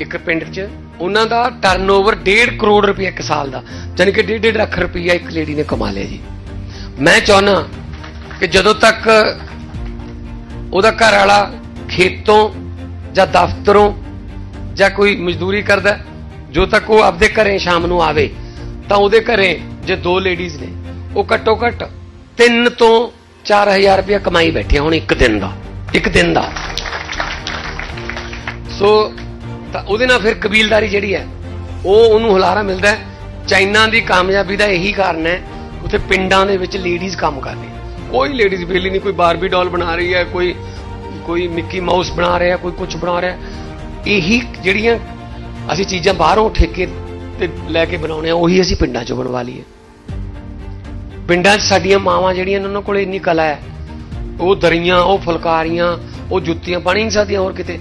ਇੱਕ ਪਿੰਡ 'ਚ, ਉਹਨਾਂ ਦਾ ਟਰਨਓਵਰ 1.5 ਕਰੋੜ ਰੁਪਏ ਇੱਕ ਸਾਲ ਦਾ। ਯਾਨੀ ਕਿ 1.5 ਲੱਖ ਰੁਪਈਆ ਇੱਕ ਲੇਡੀ ਨੇ ਕਮਾ ਲਿਆ ਜੀ। ਮੈਂ ਚਾਹੁੰਦਾ ਕਿ ਜਦੋਂ ਤੱਕ ਉਹਦਾ ਘਰ ਵਾਲਾ ਖੇਤੋਂ ਜਾਂ ਦਫ਼ਤਰੋਂ ਜਾਂ ਕੋਈ ਮਜ਼ਦੂਰੀ ਕਰਦਾ, ਜੋ ਤੱਕ ਉਹ ਆਪਦੇ ਘਰੇ ਸ਼ਾਮ ਨੂੰ ਆਵੇ, ਤਾਂ ਉਹਦੇ ਘਰੇ ਜੇ ਦੋ ਲੇਡੀਜ਼ ਨੇ, ਉਹ ਘੱਟੋ ਘੱਟ 3 ਤੋਂ 4000 ਰੁਪਏ ਕਮਾਈ ਬੈਠੇ ਹੁਣ ਇੱਕ ਦਿਨ ਦਾ, ਇੱਕ ਦਿਨ ਦਾ। ਸੋ ਤਾਂ ਉਹਦੇ ਨਾਲ ਫਿਰ ਕਬੀਲਦਾਰੀ ਜਿਹੜੀ ਹੈ ਉਹ ਉਹਨੂੰ ਹੁਲਾਰਾ ਮਿਲਦਾ ਚਾਈਨਾ ਦੀ ਕਾਮਯਾਬੀ ਦਾ ਇਹੀ ਕਾਰਨ ਹੈ ਉੱਥੇ ਪਿੰਡਾਂ ਦੇ ਵਿੱਚ ਲੇਡੀਜ਼ ਕੰਮ ਕਰ ਰਹੀਆਂ। ਕੋਈ ਲੇਡੀਜ਼ ਬੇਲੀ ਨਹੀਂ ਕੋਈ ਬਾਰਬੀ ਡਾਲ ਬਣਾ ਰਹੀ ਹੈ ਕੋਈ ਕੋਈ ਮਿੱਕੀ ਮਾਊਸ ਬਣਾ ਰਿਹਾ ਕੋਈ ਕੁਝ ਬਣਾ ਰਿਹਾ। ਇਹੀ ਜਿਹੜੀਆਂ ਅਸੀਂ ਚੀਜ਼ਾਂ ਬਾਹਰੋਂ ਠੇਕੇ ਤੇ ਲੈ ਕੇ ਬਣਾਉਣੇ ਆ ਉਹੀ ਅਸੀਂ ਪਿੰਡਾਂ 'ਚੋਂ ਬਣਵਾ ਲਈਏ। ਪਿੰਡਾਂ 'ਚ ਸਾਡੀਆਂ ਮਾਵਾਂ ਜਿਹੜੀਆਂ ਨੇ, ਉਹਨਾਂ ਕੋਲ ਇੰਨੀ ਕਲਾ ਹੈ। ਉਹ ਦਰੀਆਂ ਉਹ ਫੁਲਕਾਰੀਆਂ ਉਹ ਜੁੱਤੀਆਂ ਬਣ ਨਹੀਂ ਸਕਦੀਆਂ ਹੋਰ ਕਿਤੇ।